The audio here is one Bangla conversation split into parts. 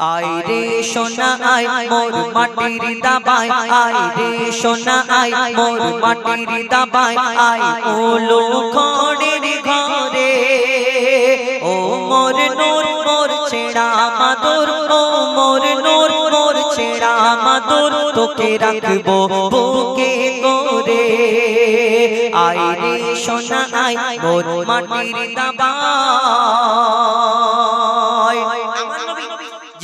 আই রে সোনা আই মোর মাটির দাবাই আই রে সোনা আই মোর মাটির দাবাই আই ও লোখড়ের ঘরে। ও মোর নূর, মোর ছেড়া মাদুর, ও মোর নূর ছেড়া মাদুর তোকে রাখব বুকে করে। রে সোনা আই মোর মাটির নবী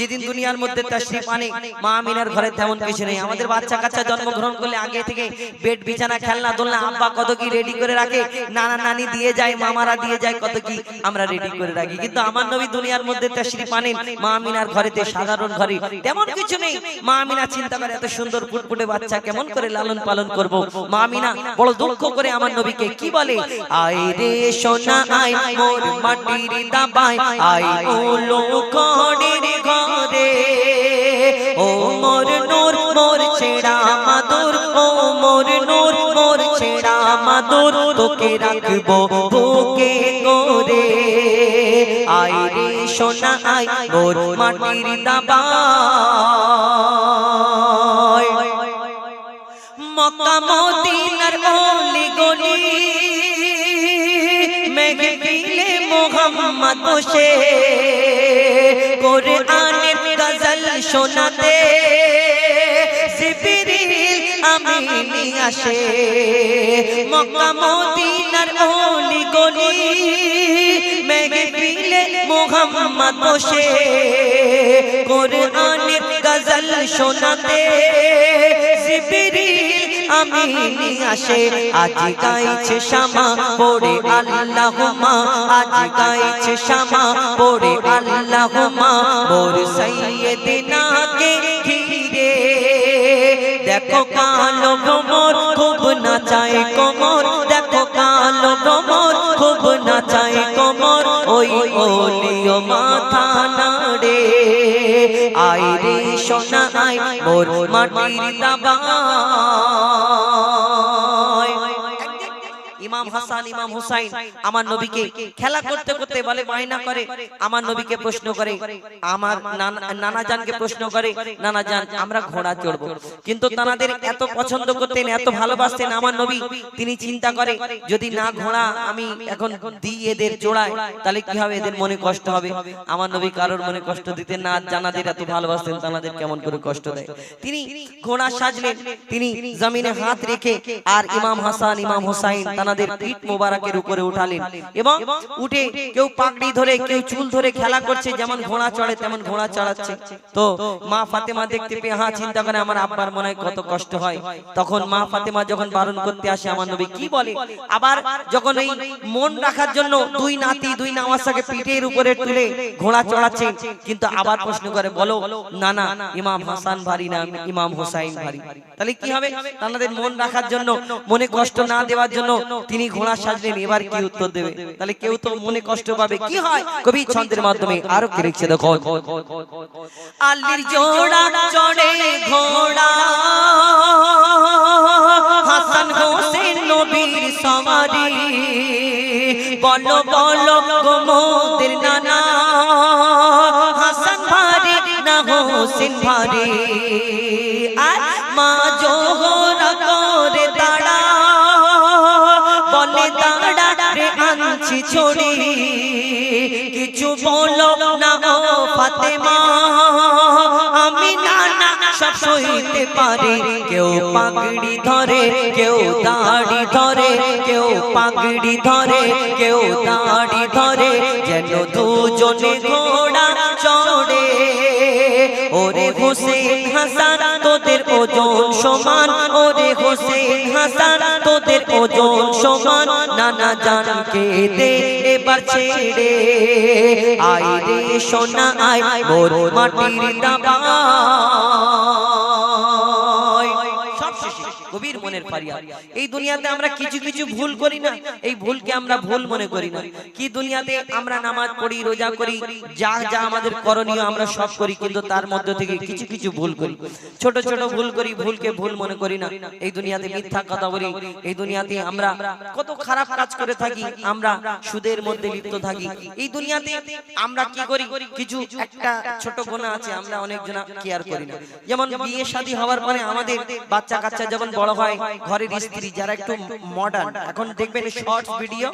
যেদিন দুনিয়ার মধ্যে তাশরিফ আনে মা আমিনার ঘরে তেমন কিছু নেই। আমাদের বাচ্চা কাচ্চা জন্মগ্রহণ করলে আগে থেকে বেড বিছানা খেলনা দোলনা আব্বা কত কি রেডি করে রাখে? নানা নানি দিয়ে যায় মামারা দিয়ে যায় কত কি আমরা রেডি করে রাখি। কিন্তু আমার নবী দুনিয়ার মধ্যে তাশরিফ আনেন মা আমিনার ঘরেতে সাধারণ ঘরে। তেমন কিছু নেই। মা আমিনা চিন্তা করে এত সুন্দর ফুটফুটে বাচ্চা কেমন করে লালন পালন করব? মা আমিনা বড় দুঃখ করে আমার নবীকে কি বলে? আয় রে সোনা আয় মোর মাটির দাবাই আয় ওলো খড়ের ঘরে। ও মোর নূর, মোর ছেড়া মাদুর, ও মোর নূর, মোর ছেড়া মাদুর, তোকে রাখব বুকে করে আয় রে সোনা, আয় মোর মাটির দাবাই মক্কা, মদিনার অলি গলি, মেঘে মোহাম্মদ বসে। কোরআনের গজল শোনাতে জিবরিল আমিনি আসে। মক্কা মদিনার অলি গলি মেঘে পিলে মোহাম্মদ বসে। কোরআনের গজল শোনাতে জিবরিল আমিনি আসে। আজ গাইছে শামা পড়ে আল্লাহুমা, আজ গাইছে শামা পড়ে আল্লাহুমা। মোর সাইয়েদিনাকে ঘিরে দেখো কালো ভ্রমর, খুব নাচায় কোমর। দেখো কালো খুব কোমর। ওই ওলিও মাথা আই রে সোনা আই মোর মাটির দাবাই ইমাম হাসান ইমাম হুসাইন আমার নবীকে খেলা করতে করতে বলে বায়না করে আমার নবীকে প্রশ্ন করে আমার নানা- জানকে প্রশ্ন করে নানা জান আমরা ঘোড়া চড়বো। কিন্তু তানাদের এত পছন্দ করতেন এত ভালোবাসতেন আমার নবী তিনি চিন্তা করে যদি না ঘোড়া আমি এখন দিই এদের জোড়ায় তাহলে কি হবে? এদের মনে কষ্ট হবে। আমার নবী কারোর মনে কষ্ট দিতেন না জানাদের এত ভালোবাসতেন তানাদের কেমন করে কষ্ট দেয় তিনি ঘোড়া সাজলেন তিনি জমিনে হাত রেখে আর ইমাম হাসান ইমাম হোসাইন তানাদের পিঠ মোবারকের উপরে উঠালেন এবং উঠে কেউ পাগড়ি ধরে কেউ চুল ধরে খেলা করছে যেমন ঘোড়া চড়ে তেমন ঘোড়া চড়াচ্ছে তো মা ফাতেমা দেখতে পেয়ে হ্যাঁ চিন্তা করে আমার আব্বার মনে হয় কত কষ্ট হয়। তখন মা ফাতেমা যখন বারণ করতে আসে আমার নবী কি বলে? আবার যখন এই মন রাখার জন্য দুই নাতি দুই নামাসাকে পিঠের উপরে তুলে ঘোড়া চড়াচ্ছে কিন্তু আবার প্রশ্ন করে বলো না না ইমাম হাসান ভারী না ইমাম হোসাইন ভারী তাহলে কি হবে তাদের মন রাখার জন্য মনে কষ্ট না দেওয়ার জন্য তিনি ঘোড়া সাজলেন এবার কি উত্তর দেবে? তাহলে কেউ তো মনে কষ্ট পাবে কি হয়? কবি ছন্দের মাধ্যমে আরও কি লিখছে দেখো আলির জোড়া চড়ে ঘোড়া হাসান হোসেন নবীর সমারি বলো বলো গোমদের নানা হাসান ভারি না হোসেন ভারি আর মা জোহরা ছড়ি কিছু বলো না ও ফাতেমা, আমি নানা সব সইতে পারি। কেউ পাগড়ি ধরে, কেউ দাড়ি ধরে, কেউ পাগড়ি ধরে, কেউ দাড়ি ধরে, যেন দুজনে ঘোড়া ওরে হোসেন হাসান তোদের ওজন সমান। ওরে হোসেন হাসান তোদের ওজন সমান। নানা জানকে দে এবার ছেড়ে। আই রে সোনা আয় মোর মাটির দাবাই মনের ফারিয়া এই দুনিয়াতে আমরা কিছু কিছু ভুল করি না। এই ভুলকে আমরা ভুল মনে করি না। কি দুনিয়াতে আমরা নামাজ পড়ি রোজা করি যা যা আমাদের করণীয় আমরা সব করি কিন্তু তার মধ্যে থেকে কিছু কিছু ভুল করি। ছোট ছোট ভুল করি ভুলকে ভুল মনে করি না। এই দুনিয়াতে মিথ্যা কথা বলি এই দুনিয়াতে আমরা কত খারাপ কাজ করে থাকি আমরা সুদের মধ্যে লিপ্ত থাকি। এই দুনিয়াতে আমরা কি করি কিছু একটা ছোট গোনা আছে আমরা অনেক জনা কেয়ার করি না যেমন বিয়ে শাদী হওয়ার পরে আমাদের বাচ্চা কাচ্চা যখন বড় হয় ঘরের স্ত্রী যারা একটু মডার্ন এখন দেখবেন শর্টস ভিডিও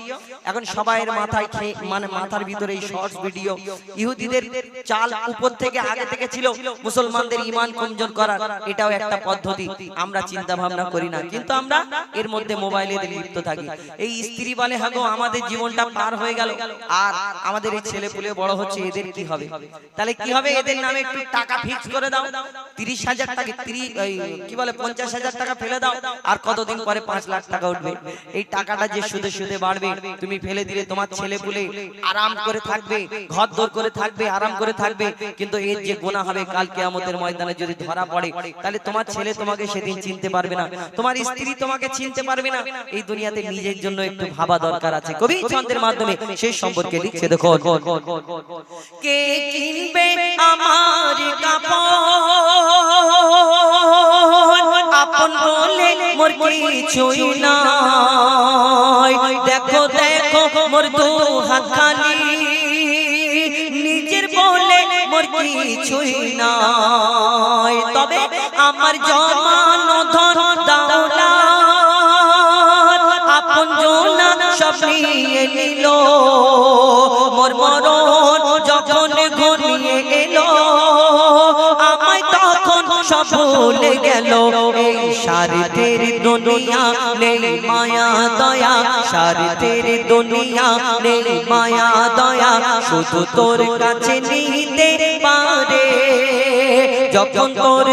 এখন সবাইয়ের মাথায় মানে মাথার ভিতরে এই শর্টস ভিডিও ইহুদিদের চাল উপর থেকে আগে থেকে ছিল মুসলমানদের ইমান কমজোর করার। এটাও একটা পদ্ধতি, আমরা চিন্তা ভাবনা করি না। কিন্তু আমরা এর মধ্যে মোবাইলে লিপ্ত থাকি। এই স্ত্রী বলে হাগো আমাদের জীবনটা পার হয়ে গেল। আর আমাদের এই ছেলে পুলে বড় হচ্ছে, এদের কি হবে? তাহলে কি হবে? এদের নামে একটু টাকা ফিক্স করে দাও। তিরিশ হাজার টাকা কি বলে, পঞ্চাশ হাজার টাকা ফেলে দাও। আর কতদিন পরে পাঁচ লাখ টাকা উঠবে? এই টাকাটা যে সুদে সুদে বাড়বে, তুমি ফেলে দিলে তোমার ছেলে পুলে আরাম করে থাকবে ঘর দর করে থাকবে, আরাম করে থাকবে। কিন্তু এর যে গোনা হবে, কাল কেয়ামতের ময়দানে যদি ধরা পড়ে, তাহলে তোমার ছেলে তোমাকে সেদিন চিনতে পারবে না। তোমার স্ত্রী তোমাকে চিনতে পারবে না। এই দুনিয়াতে নিজের জন্য একটু ভাবা দরকার আছে। কবি ছন্দের মাধ্যমে সেই সম্পর্কে লিখছে দেখো কে কিনবে আমার কাপড়? মোর কিছুই নাই? দেখো দেখো, মোর দু হাত খালি। নিজের বলে মোর কিছুই নাই? তবে আমার জমানো দুনিয়া নেই মায়া, দয়া। সারিতের দুনিয়া নেই মায়া, দয়া। শুধু তোর কাছে নিতে পারে। যখন তোর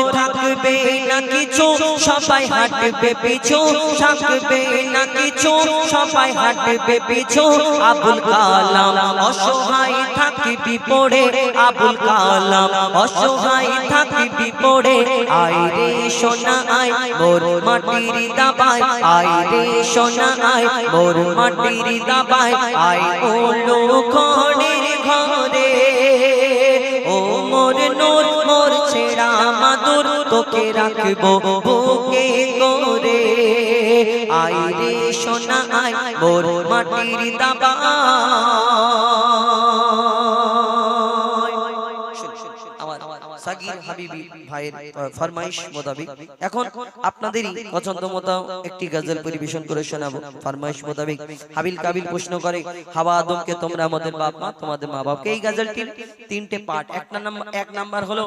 থাকবে না কিছু, সবাই হাঁটবে পিছু থাকবে না কিছু, সবাই হাঁটবে পিছু। আবুল কালাম অসহায় থাকবি পড়ে, আবুল কালাম অসহায় থাকবি পড়ে। আয় রে সোনা, আয় মোর মাটির দাবায়, আয় রে সোনা, আয় মোর মাটির দাবায়। আয় ওলো ঘরের ঘরে, ও মোর নূর, মোর তোকে রাখব বুকে করে। আই রে সোনা আই মোর মাটির দাবা। হাবিবি ভাইয়ের ফরমাইশ মোতাবেক। এখন আপনাদেরই পছন্দ মতো একটি গজল পরিবেশন করে শোনাবো। ফরমাইশ মোতাবেক হাবিল কাবিল প্রশ্ন করে হাওয়া আদমকে তোমরা আমাদের বাপ মা তোমাদের মা। বাপকে এই গজলটির তিনটে পার্ট। এক নাম্বার এক নাম্বার হলো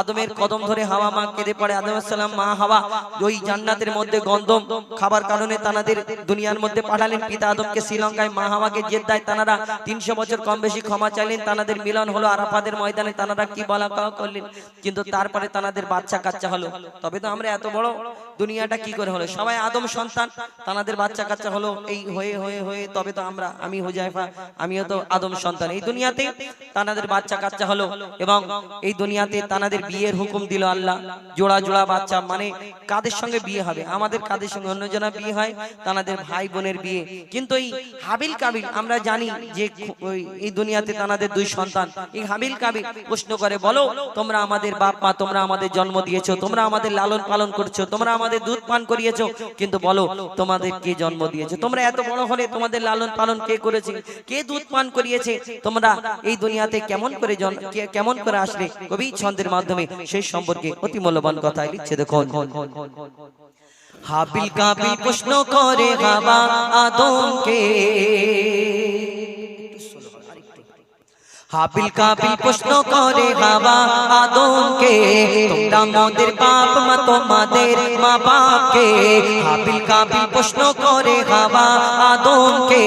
আদমের কদম ধরে হাওয়া মা কেঁদে পড়ে আদম সালাম মা হাওয়া। ওই জান্নাতের মধ্যে গন্ধম খাবার কারণে তানাদের দুনিয়ার মধ্যে পাঠালেন পিতা আদমকে শ্রীলঙ্কায় মা হাওয়াকে জেদ্দায় তানারা তিনশো বছর কম বেশি ক্ষমা চাইলেন তানাদের মিলন হলো আরাফাদের ময়দানে তানারা কি বলা কওয়া করলেন কিন্তু তারপরে তানাদের বাচ্চা কাচ্চা হলো। তবে তো আমরা এত বড় দুনিয়াটা কি করে হলো? সবাই আদম সন্তান, তানাদের বাচ্চা কাচ্চা হলো এই হয়ে হয়ে হয়ে, তবে তো আমরা, আমি হুজাইফা, আমিও তো আদম সন্তান। এই দুনিয়াতে তানাদের বাচ্চা কাচ্চা হলো এবং এই দুনিয়াতে তানাদের বিয়ের হুকুম দিল আল্লাহ। জোড়া জোড়া বাচ্চা মানে কাদের সঙ্গে বিয়ে হবে? আমাদের কাদের সঙ্গে অন্যজনা বিয়ে হয়? তানাদের ভাই বোনের বিয়ে। কিন্তু এই হাবিল কাবিল, আমরা জানি যে এই দুনিয়াতে তানাদের দুই সন্তান। এই হাবিল কাবিল প্রশ্ন করে, বলো, তোমরা আমাদের বাপ মা, তোমরা আমাদের জন্ম দিয়েছ, তোমরা আমাদের লালন পালন করছ, তোমরা আমাদের দুধ পান করিয়েছো। কিন্তু বলো, তোমাদের কে জন্ম দিয়েছে? তোমরা এত বড় হলে তোমাদের লালন পালন কে করেছে? কে দুধ পান করিয়েছে? তোমরা এই দুনিয়াতে কেমন করে কেমন করে আসলে? কবি ছন্দের মাধ্যমে সেই সম্পর্কে অতি মূল্যবান কথা লিখছে, দেখুন। হাবিল কাবিল প্রশ্ন করে হাবা আদমকে। হাবিল কাবিল প্রশ্ন করে হাবা আদমকে তোমরা মোদের বাপ মা তোমাদের মা বাপকে হাবিল কাবিল প্রশ্ন করে হাবা আদমকে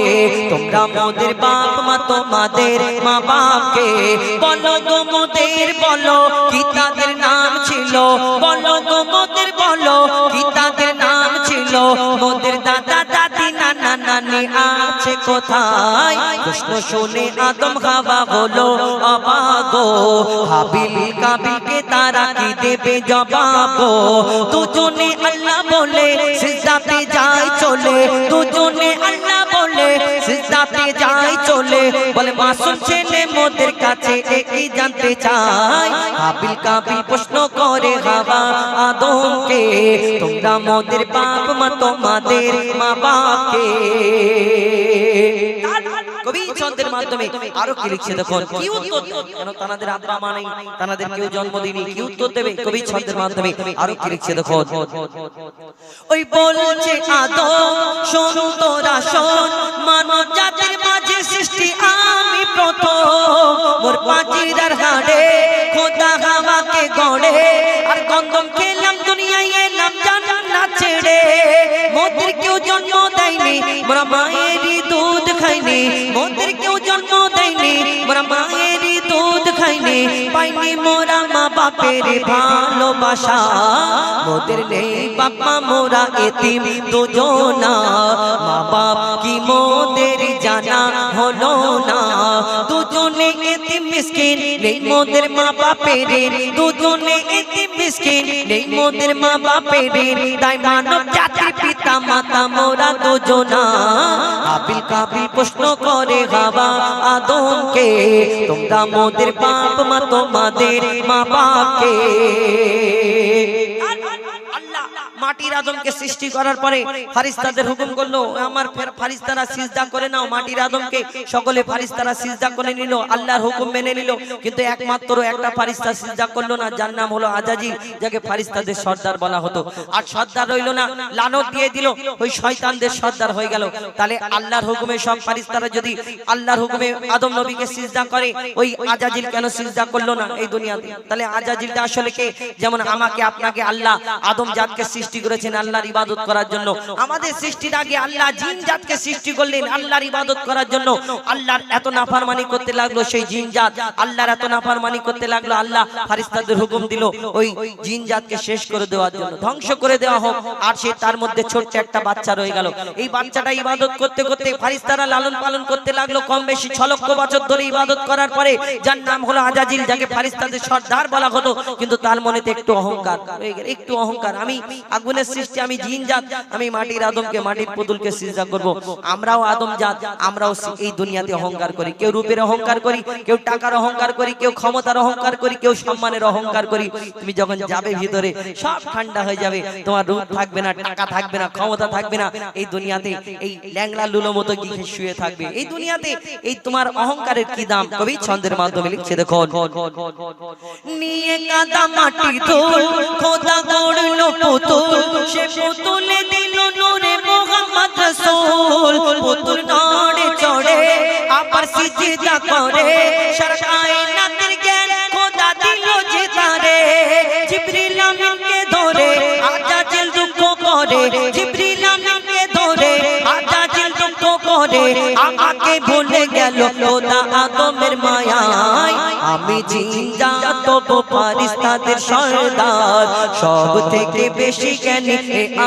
তোমরা মোদের বাপ মা তোমাদের মা বাপকে বলো গো মোদের বলো কি তাদের নাম ছিল? বলো নানা আছে কোথায়? প্রশ্ন শুনে আদম হাওয়া বলো অবাগো হাবিল কাবিলকে তারা কি দেবে জবাব? দুজনে আল্লাহ বলে সিজদা সিজদাতে যায় চলে। দুজনে আল্লাহ সিজদাতে যাই চলে। বলে মাসুম ছেলে মোদের কাছে একই জানতে চাই? হাবিল কাবিল প্রশ্ন করে, বাবা, আদমকে তোমরা মোদের বাপ মা তোমাদের মা বাপকে। কবি ছন্দের মাধ্যমে আরও কি লিখছে দেখুন? কি উত্তর? কেন তাদের আব্বা মা নেই? তাদের কেউ জন্ম দিনি কি উত্তর দেবে? কবি ছন্দের মাধ্যমে আরও কি লিখছে দেখুন? ওই বলছে আদম শোন তোরা শোন মানব জাতির মাঝে সৃষ্টি আমি প্রথম। মোর পাচিরার হাড়ে খোদা হাওয়াকে গড়ে আর গন্ধম দুনিয়ায় এলাম ছেড়ে মোদের কেউ জন্ম দেয়নি মোরা মায়েরই দুধ খাইনি। মোদের কেউ জন্ম দেয়নি মোরা মায়েরই দুধ খাইনি। পাইনি মোরা মা বাপের ভালোবাসা। মোদের নেই বাবা মোরা এতিম দুজনা। মা বাপ কি মোদের জানা হলো না? মিসকিন, নেই মোদের মা বাপের। দুজনে এতিম মিসকিন, নেই মোদের মা বাপের। তাই মানব জাতির পিতা, মাতা, মোরা দুজনা। আবিল কাবিল প্রশ্ন করে বাবা আদমকে, তোমরা মোদের বাপ, মা তোমাদের মা বাপকে। মাটির আদমকে সৃষ্টি করার পরে ফারিস্তাদের হুকুম করল, আমার ফারিস্তারা সিজদা করে নাও, মাটির আদমকে। সকলে ফারিস্তারা সিজদা করে নিল, আল্লাহর হুকুম মেনে নিল। কিন্তু একমাত্র একটা ফারিস্তা সিজদা করল না, যার নাম হলো আজাজি, যাকে ফারিস্তাদের সর্দার বলা হতো। আর সর্দার রইল না, লানত দিয়ে দিল, ওই শয়তানদের সর্দার হয়ে গেল। তাহলে আল্লাহর হুকুমে সব ফারিস্তারা যদি আল্লাহর হুকুমে আদম নবীকে সিজদা করে, ওই আজাজিল কেন সিজদা করল না এই দুনিয়াতে? তাহলে আজাজিলটা আসলে কে? যেমন আমাকে, আপনাকে, আল্লাহ আদম জাতকে সৃষ্টি করেছেন আল্লাহর ইবাদত করার জন্য। আমাদের সৃষ্টির আগে আল্লাহ জিন জাতকে সৃষ্টি করলেন আল্লাহর ইবাদত করার জন্য। আল্লাহর এত নাফরমানি করতে লাগল সেই জিন জাত। আল্লাহর এত নাফরমানি করতে লাগল আল্লাহ ফারিস্তাদের হুকুম দিল, ওই জিন জাতকে শেষ করে দেওয়ার জন্য। ধ্বংস করে দেওয়া হোক, আর সে তার মধ্যে ছোট্ট একটা বাচ্চা রয়ে গেল। এই বাচ্চাটা ইবাদত করতে করতে ফারিস্তারা লালন পালন করতে লাগল কম বেশি ছ লক্ষ বছর ধরে ইবাদত করার পরে যার নাম হলো আজাজিল, যাকে ফারিস্তাদের সর্দার বলা হতো, কিন্তু তার মনেতে একটু অহংকার একটু অহংকার। আমি আগুনের সৃষ্টি আমি জিন জাত আমি মাটির আদমকে মাটির পুতুলকে সিজদা করব। আমরাও আদম জাত আমরাও এই দুনিয়াতে অহংকার করি কেউ রূপের অহংকার করি কেউ টাকার অহংকার করি কেউ ক্ষমতার অহংকার করি কেউ সম্মানের অহংকার করি। তুমি যখন যাবে ভিতরে সব ঠান্ডা হয়ে যাবে। তোমার রূপ থাকবে না টাকা থাকবে না ক্ষমতা থাকবে না। এই দুনিয়াতে এই ল্যাংলা লুলো মতো গিয়ে শুয়ে থাকবে। এই দুনিয়াতে এই তোমার অহংকারের কি দাম? কবি ছন্দের মাধ্যমে লিখছে দেখো নিয়ে কাদা মাটি ধুল খোদা পুতুল সে পুতুলে দিল নূরে মোহাম্মদ রাসূল। পুতুল নাড়ে চড়ে আবার সিজদা করে। সারা করে আমাকে ভুলে গেল খোদা আদমের মায়ায়। আমি জিন্দা তবু ফারিস্তাদের সর্দার। সব থেকে বেশি জ্ঞানী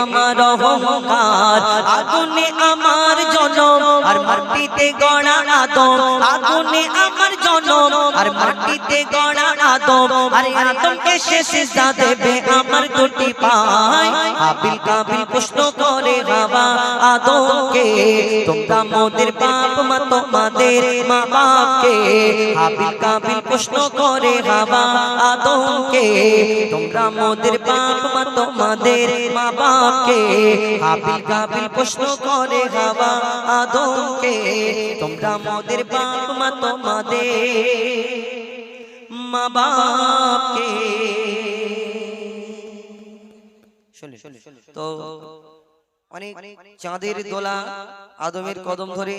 আমার অহংকার। আগুনে আমার জনম আর মাটিতে গড়া আদম। আগুনে আমার জনম আর মাটিতে গড়া আদম। আর আদমকে শেষ সিজদা দেবে আমার দুটি পায়। আবিল কাবিল প্রশ্ন করে হাওয়া আদমকে, তোমরা মোদের বাপ মা তোমাদের মা বাপকে আবিল কাবিল প্রশ্ন করে হাওয়া আদমকে তোমরা মোদের বাপ মা তোমাদের মা বাপকে আবিল কাবিল প্রশ্ন করে হাওয়া আদমকে তোমরা মোদের বাপ মা তোমাদের মা বাপকে তো অনেক চাঁদের দোলা আদমের কদম ধরে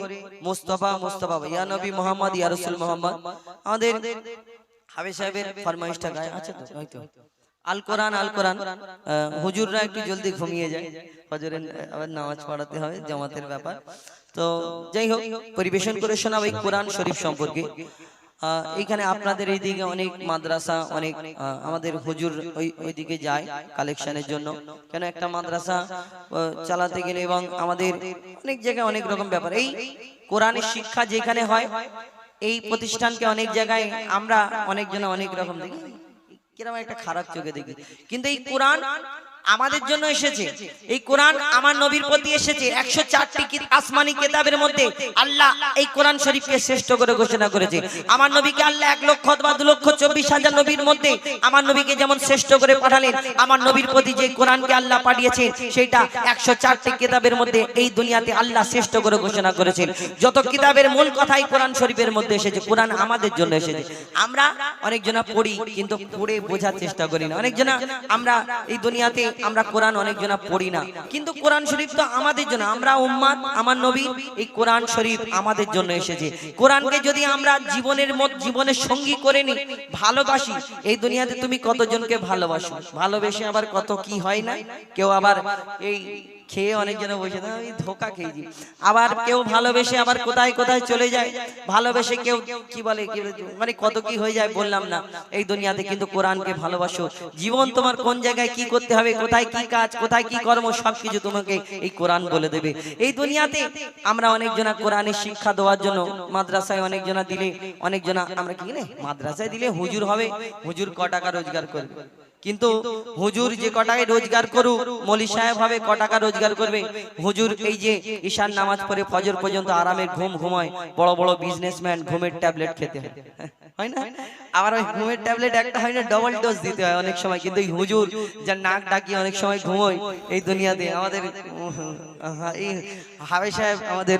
মুস্তফা মুস্তফা ইয়া নবী মোহাম্মদ ইয়া রাসূল মোহাম্মদ। আমাদের হাবে সাহেবের ফরমাইশটা গায়ে আছে তো? হয়তো। আল কোরআন আল কোরআন। হুজুররা একটু জলদি ঘুমিয়ে যায়। ফজরের আবার নামাজ পড়াতে হয় জামাতের ব্যাপার। তো যাই হোক পরিবেশন করে শোনাবো এই কোরআন শরীফ সম্পর্কে। এইখানে আপনাদের এইদিকে অনেক মাদ্রাসা, অনেক আমাদের হুজুর ওই, ওইদিকে যায় কালেকশনের জন্য। কেন একটা মাদ্রাসা চালাতে গেলে এবং আমাদের অনেক জায়গায় অনেক রকম ব্যাপার। এই কোরআনের শিক্ষা যেখানে হয়, এই প্রতিষ্ঠানকে অনেক জায়গায় আমরা অনেকজন অনেক রকম দেখি। কীরকম একটা খারাপ চোখে দেখি। কিন্তু এই কোরআন আমাদের জন্য এসেছে। এই কোরআন আমার নবীর প্রতি এসেছে। একশো চারটি আসমানি কেতাবের মধ্যে আল্লাহ এই কোরআন শরীফকে শ্রেষ্ঠ করে ঘোষণা করেছে। আমার নবীকে আল্লাহ এক লক্ষ অথবা দু লক্ষ চব্বিশ হাজার নবীর মধ্যে আমার নবীকে যেমন শ্রেষ্ঠ করে পাঠালেন আমার নবীর প্রতি যে কোরআনকে আল্লাহ পাঠিয়েছেন সেটা একশো চারটি কিতাবের মধ্যে এই দুনিয়াতে আল্লাহ শ্রেষ্ঠ করে ঘোষণা করেছেন। যত কিতাবের মূল কথাই কোরআন শরীফের মধ্যে এসেছে। কোরআন আমাদের জন্য এসেছে। আমরা অনেকজনা পড়ি কিন্তু পড়ে বোঝার চেষ্টা করি না। অনেকজনা আমরা এই দুনিয়াতে আমরা কোরআন অনেকজনা পড়ি না। কিন্তু কোরআন শরীফ তো আমাদের জন্য, আমরা উম্মাদ, আমার নবী, এই কোরআন শরীফ আমাদের জন্য এসেছে। কোরআনকে যদি আমরা জীবনের মত, জীবনের সঙ্গী করে নি ভালোবাসি, এই দুনিয়াতে তুমি কতজনকে ভালোবাসো? ভালোবেসে আবার কত কি হয় না? কেউ আবার এই খেয়ে অনেকজনে বসে আমি ধোকা খেয়েছি আবার কেউ ভালোবেসে আবার কোথায় কোথায় চলে যায় ভালোবেসে কেউ কি বলে মানে কত কি হয়ে যায় বললাম না। এই দুনিয়াতে কিন্তু কোরআনকে ভালোবাসো। জীবন তোমার কোন জায়গায় কি করতে হবে কোথায় কি কাজ কোথায় কি কর্ম সবকিছু তোমাকে এই কোরআন বলে দেবে। এই দুনিয়াতে আমরা অনেকজনা কোরআনের শিক্ষা দেওয়ার জন্য মাদ্রাসায় অনেকজনা দিলে অনেকজনা আমরা কি মাদ্রাসায় দিলে হুজুর হবে হুজুর ক টাকা রোজগার করবে কিন্তু হুজুর যে কটাকে রোজগার করুক, মলি সাহেব হবে কটাকা রোজগার করবে। হুজুর এই যে ঈশান নামাজ পড়ে ফজর পর্যন্ত আরামের ঘুম ঘুমায়, বড় বড় বিজনেসম্যান ঘুমের ট্যাবলেট খেতে হয়। না? আবার ওই ঘুমের ট্যাবলেট একটা হয় না ডোজ দিতে হয় অনেক সময়। কিন্তু হুজুর যার নাক ডাকি অনেক সময় এই দুনিয়াতে। আমাদের হাবে সাহেব আমাদের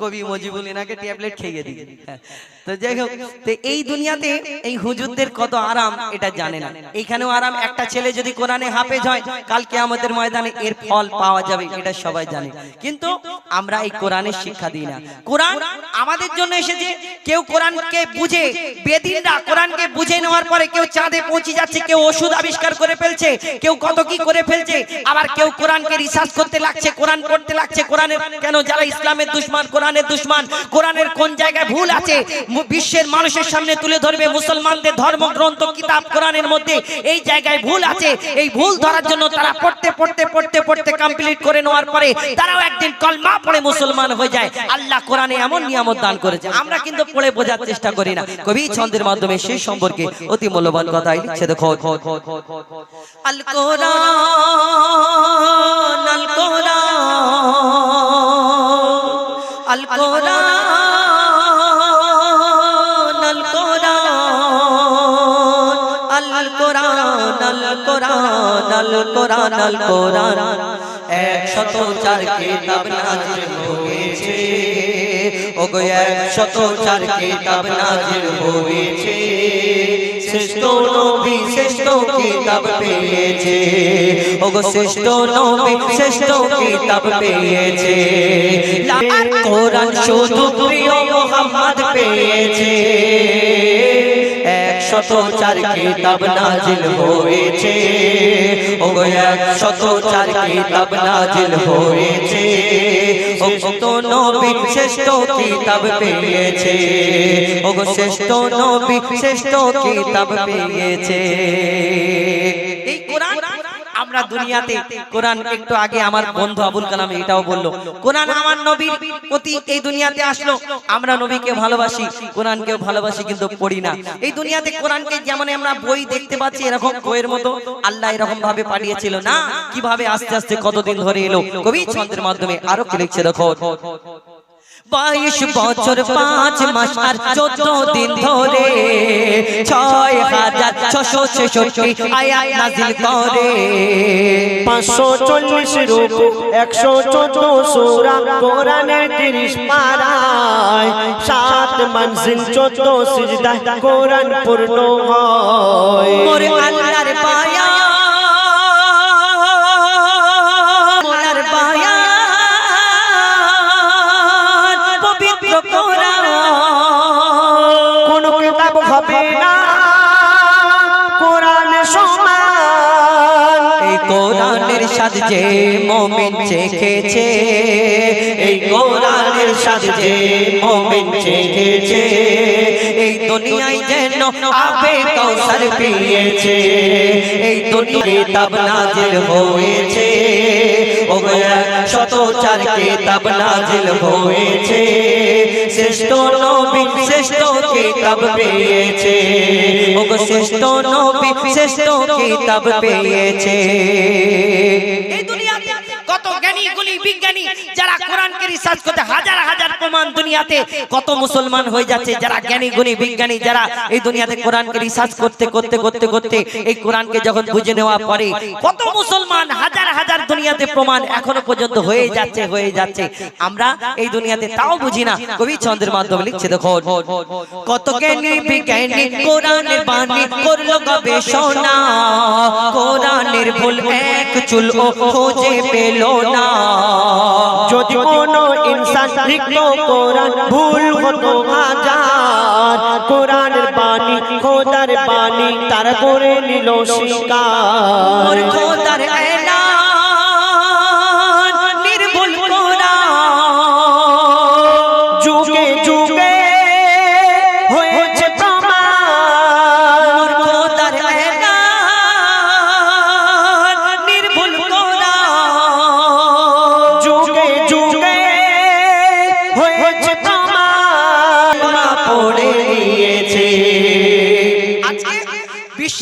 কবি মজিবুল এনাকে ট্যাবলেট খেয়ে দিই তো যাই হোক এই দুনিয়াতে এই হুজুরদের কত আরাম, এটা জানে না। এইখানেও আরাম একটা ছেলে যদি কোরআনে হাফেজ হয় কালকে আমাদের ময়দানে এর ফল পাওয়া যাবে, এটা সবাই জানে। কিন্তু আমরা এই কোরআনের শিক্ষা দিই না। কোরআন আমাদের জন্য এসেছে, কেউ কোরআনকে বুঝে, বেদিনরা কোরআনকে বুঝে নেওয়ার পরে কেউ চাঁদে পৌঁছে যাচ্ছে, কেউ ওষুধ আবিষ্কার করে ফেলছে, কেউ কত কি করে ফেলছে, আবার কেউ কোরআনকে রিসার্চ করতে লাগছে, কোরআন পড়তে লাগছে, কোরআনের কেন যারা ইসলামের দুশ্মন, কোরআনের দুশ্মন, কোরআনের কোন জায়গায় ভুল আছে বিশ্বের মানুষের সামনে তুলে ধরবে মুসলমানদের ধর্মগ্রন্থ, কিতাব কোরআনের মধ্যে, এই জায়গায় ভুল আছে। এই ভুল ধরার জন্য তারা পড়তে পড়তে পড়তে পড়তে কমপ্লিট করে নেওয়ার পরে তারাও একদিন কলমা পড়ে মুসলমান হয়ে যায়। আল্লাহ কোরআনে এমন নিয়ামত দান করেছে। আমরা কিন্তু পড়ে বোঝার চেষ্টা করি না। কবি ছন্দের মাধ্যমে সেই সম্পর্কে অতি মূল্যবান কথাই লিখছে। দেখো। আল কোরআন আল কোরআন কোরআন, আল কোরআন আল কোরআন। একশত চার কিতাব নাজিল হয়েছে। ওগো, একশত চার কিতাব নাজিল হয়েছে। শ্রেষ্ঠ নবী শ্রেষ্ঠ কিতাব পেয়েছে। ওগো, শ্রেষ্ঠ নবী শ্রেষ্ঠ কিতাব পেয়েছে। কোরআন শুধু প্রিয় মোহাম্মদ পেয়েছে। একশত চার কিতাব নাজিল হয়েছে। ও এক শত চার কিতাব নাজিল হয়েছে। শ্রেষ্ঠ নবী শ্রেষ্ঠ কিতাব পেয়েছে। ও শ্রেষ্ঠ নবী শ্রেষ্ঠ কিতাব পেয়েছে। আমরা দুনিয়াতে, কোরআন একটু আগে আমার বন্ধু আবুল কালাম এটাও বলল, কোরআন আমার নবীর প্রতি এই দুনিয়াতে আসলো, আমরা নবীকে ভালোবাসি, কোরআনকেও ভালোবাসি কিন্তু পড়ি না। এই দুনিয়াতে কোরআনকে যেমন আমরা বই দেখতে পাচ্ছি, এরকম বইয়ের মতো আল্লাহ এরকম ভাবে পাঠিয়েছিল। না, কীভাবে আস্তে আস্তে কতদিন ধরে এলো? কবি ছন্দের মাধ্যমে আরও কি লিখছে দেখো? বাইশ বছর পাঁচ মাস আর চোদ্দ দিন ধরে ছয় হাজার ছশো ছেষট্টি আয়াত নাজিল করে। পাঁচশো চল্লিশ রূপ একশো চোদ্দ সোরা কোরআনের তিরিশ পারায় সাত মনজিল চোদ্দ সিজদা কোরআন পূর্ণ হয়। সাথে যে মোমেন চেখেছে। এই কোরআনের সাথে যে মোমেন চেখেছে। এই দুনিয়ায় যেন আবে কৌশল পেয়েছে এই দুনিয়ায় তাব নাজিল হয়েছে। ও শত চার কিতাব নাজিল হয়েছে। শ্রেষ্ঠ নবী শ্রেষ্ঠ কিতাব পেয়েছে। ওগো শ্রেষ্ঠ নবী শ্রেষ্ঠ কিতাব পেয়েছে। কত জ্ঞানী বিজ্ঞানী যারা কোরআনকে রিসার্চ করতে হাজার হাজার প্রমাণ দুনিয়াতে কত মুসলমান হয়ে যাচ্ছে, যারা জ্ঞানী, গুণী বিজ্ঞানী যারা এই দুনিয়াতে কোরআনকে রিসার্চ করতে করতে করতে করতে এই কোরআনকে যখন বুঝে নেওয়া পরে কত মুসলমান হাজার হাজার দুনিয়াতে প্রমাণ এখনও পর্যন্ত হয়ে যাচ্ছে হয়ে যাচ্ছে। আমরা এই দুনিয়াতে তাও বুঝি না কবি চন্দ্রের মাধ্যমে লিখছে দেখো কত জ্ঞানী বিজ্ঞানী বাণী করল গবেষণা, কোরআনের ভুল এক চুল ও খোঁজে পেল না। যদি কোনো ইনসান লিখত কোরআন ভুল হতো হাজার। কোরআনের বাণী খোদার বাণী তার করে নিল শিকার।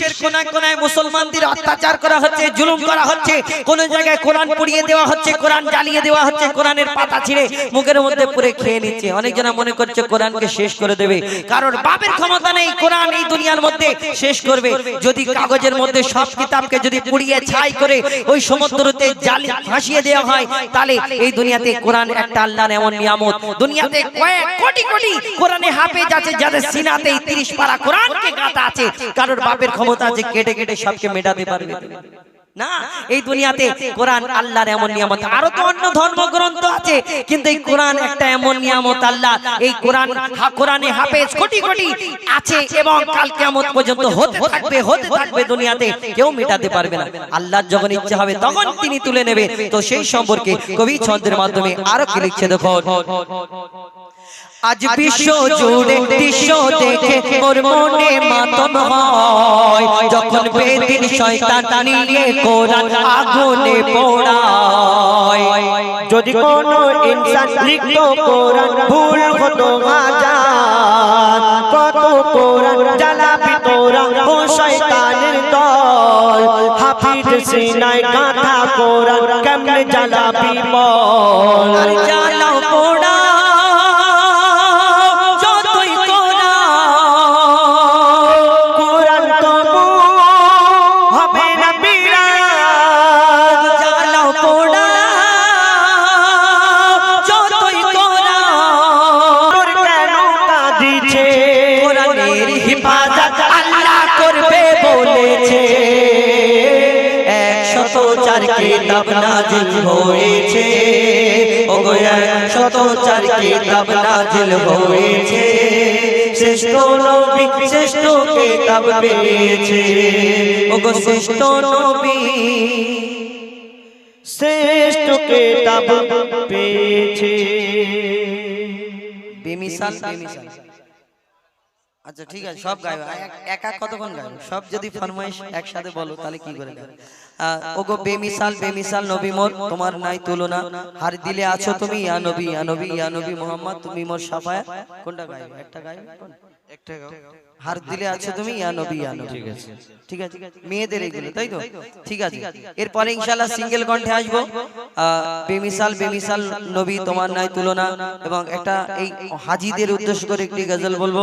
বিশ্বের কোনায় কোনায় মুসলমানদের অত্যাচার করা হচ্ছে, জুলুম করা হচ্ছে, কোন জায়গায় কোরআন পুড়িয়ে দেওয়া হচ্ছে, কোরআন জ্বালিয়ে দেওয়া হচ্ছে, কোরআনের পাতা ছিঁড়ে মুখের মধ্যে পুরে খেয়ে নিচ্ছে। মনে করছে কোরআনকে শেষ করে দেবে। কারণ বাপের ক্ষমতা নেই, কোরআন এই দুনিয়ার মধ্যে শেষ করবে। যদি কাগজের মধ্যে সব কিতাবকে যদি পুড়িয়ে ছাই করে ওই সমুদ্রতে জালি ভাসিয়ে দেওয়া হয়, তাহলে এই দুনিয়াতে কোরআন একটা আল্লাহর এমন নিয়ামত। দুনিয়াতে কয়েক কোটি কোটি কোরআনে হাফেজ আছে, যাদের সিনাতে তিরিশ পারা কোরআনকে গাঁথা আছে। কারোর বাপের ক্ষমতা আছে, কেটে কেটে সবকে মেটাতে পারবে। না, এই দুনিয়াতে কোরআন আল্লাহর এমন নিয়ামত। আরও তো অন্য ধর্মগ্রন্থ আছে, কিন্তু এই কোরআন একটা এমন নিয়ামত আল্লাহ। এই কোরআন কোরআনে হাফেজ কোটি কোটি আছে এবং কাল কিয়ামত পর্যন্ত হতে থাকবে হতে থাকবে দুনিয়াতে। কেউ মেটাতে পারবে না। আল্লাহর যখন ইচ্ছে হবে, তখন তিনি তুলে নেবে। তো সেই সম্পর্কে কবি ছন্দের মাধ্যমে আরও কি লিখছে দেখো আজ বিশ্ব জুড়ে দৃশ্য দেখে মোর মনে মাতম হয়। যখন বেদিন শয়তান নিয়ে কোরআন আগুনে পোড়ায়। যদি কোনো ইনসান লিখত কোরআন ভুল হতো হাজার কত কোরআন জ্বালাবি তোরা ও শয়তানের দল। হাফিজ সিনায় গাথা কোরআন কেমনে জ্বালাবি বল? কাঁদিছে কোরআনের হিফাজত আল্লাহ করবে বলেছে। একশত চার কিতাব নাজিল হয়েছে। ওগো একশত চার কিতাব নাজিল হয়েছে। শ্রেষ্ঠ নবী শ্রেষ্ঠ কিতাব পেয়েছে? ওগো শ্রেষ্ঠ নবী শ্রেষ্ঠ কেতাব পেয়েছে। বেমিসাল বেমিসাল। আচ্ছা ঠিক আছে সব গাইবে। এক- কতক্ষণ গাইবে? সব যদি ফরমাইশ একসাথে বলো তাহলে কি করে গাইবে আহ, ওগো বেমিসাল বেমিসাল নবী মোর তোমার নাই তুলনা। হার দিলে আছো তুমি ইয়া নবী ইয়া নবী ইয়া নবী মোহাম্মদ তুমি মোর সাফায়া কোনটা গাইবে? একটা গাইবে? কোন? হার দিলে আছো তুমি ইয়া নবী ইয়া নবী ঠিক আছে। ঠিক আছে। মেয়েদের এগুলো তাই তো? ঠিক আছে। এরপরে ইনশাআল্লাহ সিঙ্গেল কণ্ঠে আসব। আহ, বেমিসাল বেমিসাল নবী তোমার নাই তুলনা এবং একটা এই হাজিদের উদ্দেশ্য করে একটি গজল বলব।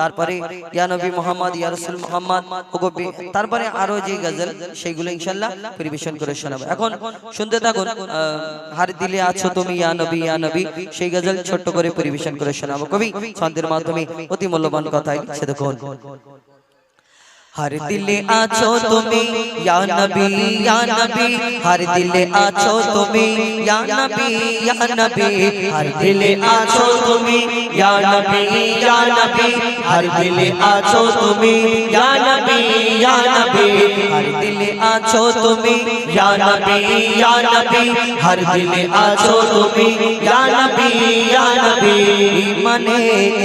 তারপরে ইয়া নবী মোহাম্মদ ইয়া রাসূল মোহাম্মদ ওগো তারপরে আরও যে গজল সেইগুলো ইনশাআল্লাহ পরিবেশন করে শোনাবো। এখন শুনতে থাকুন আহ, হার দিলে আছো তুমি ইয়া নবী ইয়া নবী সেই গজল ছোট্ট করে পরিবেশন করে শোনাবো। কবি ছন্দের মাধ্যমে অতি মূল্যবান কথাই সে Gold. हर दिले आछो तुम्हें या नबी या नबी हर दिले आछो तुम्हें या नबी या नबी हर दिले आछो तुम्हें या नबी या नबी हर दिले आछो तुम्हें या नबी या नबी हर दिले आछो तुम्हें या नबी या नबी हर दिले आछो तुम्हें या नबी या नबी ईमाने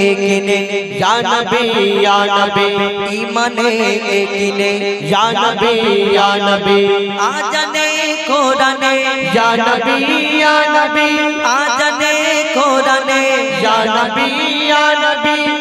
एक ने या नबी या नबी ईमाने কিনে ইয়া নবী ইয়া নবী। আজানে কোরানে ইয়া নবী ইয়া নবী। আজানে কোরানে ইয়া নবী।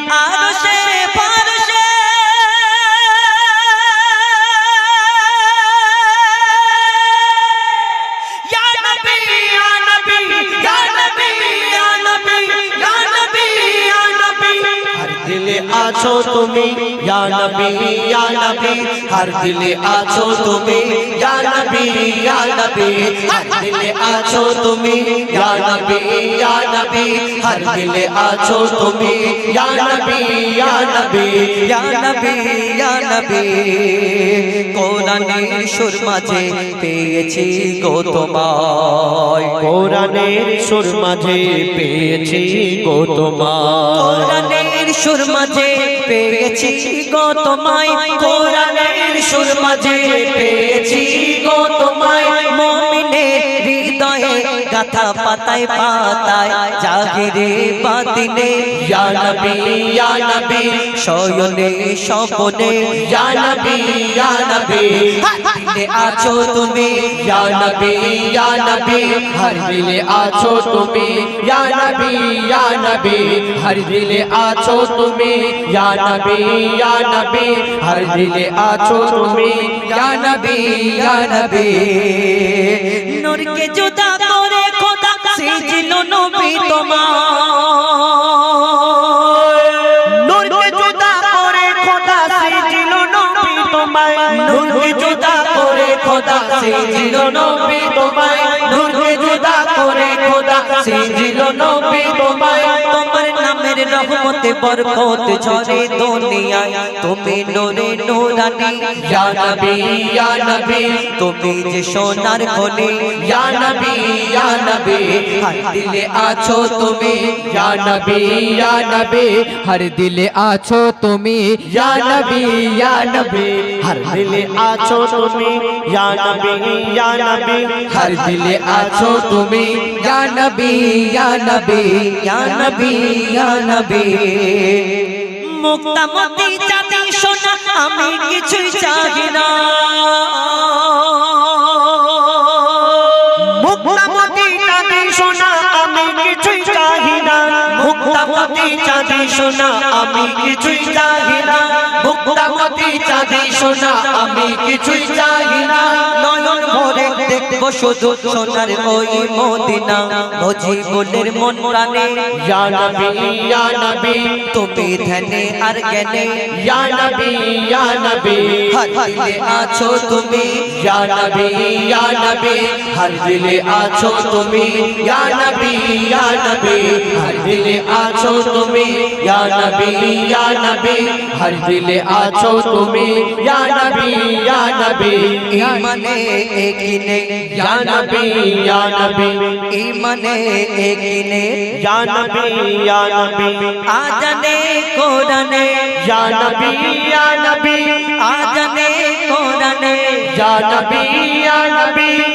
আছো তুমি? ইয়া নবী ইয়া নবী হর দিলে আছো তুমি? ইয়া নবী ইয়া নবী হর দিলে আছো তুমি? ইয়া নবী ইয়া নবী হর দিলে আছো তুমি? ইয়া নবী ইয়া নবী ইয়া নবী ইয়া নবী। কোরআনের সুর মাঝে পেয়েছি গো তোমায়। কোরআনের সুর মাঝে পেয়েছি গো কোরআনের সুর মাঝে পেয়েছি গো তোমায় কোরআনের সুর মাঝে পেয়েছি গো তোমায়। মমিনের হৃদয়ে গাথা পাতায় পাতায় জাগিরে বাতিনে ইয়া নবী ইয়া নবী শয়নে স্বপনে ইয়া নবী ইয়া দিলে আছো তুমি ইয়া নবী ইয়া নবী হর দিলে আছো তুমি ইয়া নবী ইয়া নবী হর দিলে আছো তুমি ইয়া নবী ইয়া নবী হর দিলে আছো তুমি ইয়া নবী ইয়া নবী নূরকে জুদা নবী তোমার নূরকে জুদা করে খোদা সেজিল নবী তোমায়। নূরকে জুদা করে খোদা সেজিল নবী তোমায়। নূরকে জুদা করে খোদা সেজিল নবী তোমায়। তোমার রহমতে বরকত ঝরে দুনিয়ায়। তুমি নোরে নোরানি, ইয়া নবী ইয়া নবী। তুমি যে সোনার খনি, ইয়া নবী ইয়া নবী। হর দিলে আছো তুমি, ইয়া নবী ইয়া নবী। হর দিলে আছো তুমি, ইয়া নবী ইয়া নবী। হর দিলে আছো তুমি, ইয়া নবী ইয়া নবী। হর দিলে আছো তুমি, ইয়া নবী ইয়া নবী ইয়া নবী, ইয়া নবী মুক্তামতি চাঁদি সোনা আমি কিছুই চাই না। মুক্তামতি চাঁদি সোনা আমি কিছুই চাহি না। মুক্তামতি চাঁদি সোনা আমি কিছুই চাহি না। মুক্তামতি চাঁদি সোনা আমি কিছুই চাহি না। দেখব শুধু সোনার ওই মদিনা মুজিবুলের মন প্রাণে ইয়া নবী ইয়া নবী তুমি ধনে আর জ্ঞানে ইয়া নবী ইয়া নবী হর দিলে আছো তুমি ইয়া নবী ইয়া নবী হর দিলে আছো তুমি ইয়া নবী ইয়া নবী হর দিলে আছো তুমি ইয়া নবী ইয়া নবী হর দিলে আছো তুমি ইয়া নবী ইয়া নবী ইমানে একিনে یا نبی یا نبی ایمان یقینے یا نبی یا نبی آجنے قرآن یا نبی یا نبی آجنے قرآن یا نبی یا نبی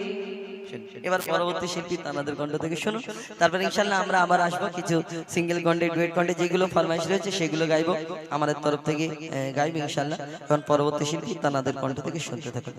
এবার পরবর্তী শিল্পী তানাদের কণ্ঠ থেকে শুনো তারপরে ইনশাল্লাহ আমরা আবার আসব কিছু সিঙ্গেল কণ্ঠে ডুয়েট কণ্ঠে যেগুলো ফরমাইশ রয়েছে সেগুলো গাইবো। আমাদের তরফ থেকে গাইব ইনশাল্লাহ এখন পরবর্তী শিল্পী তানাদের কণ্ঠ থেকে শুনতে থাকুন।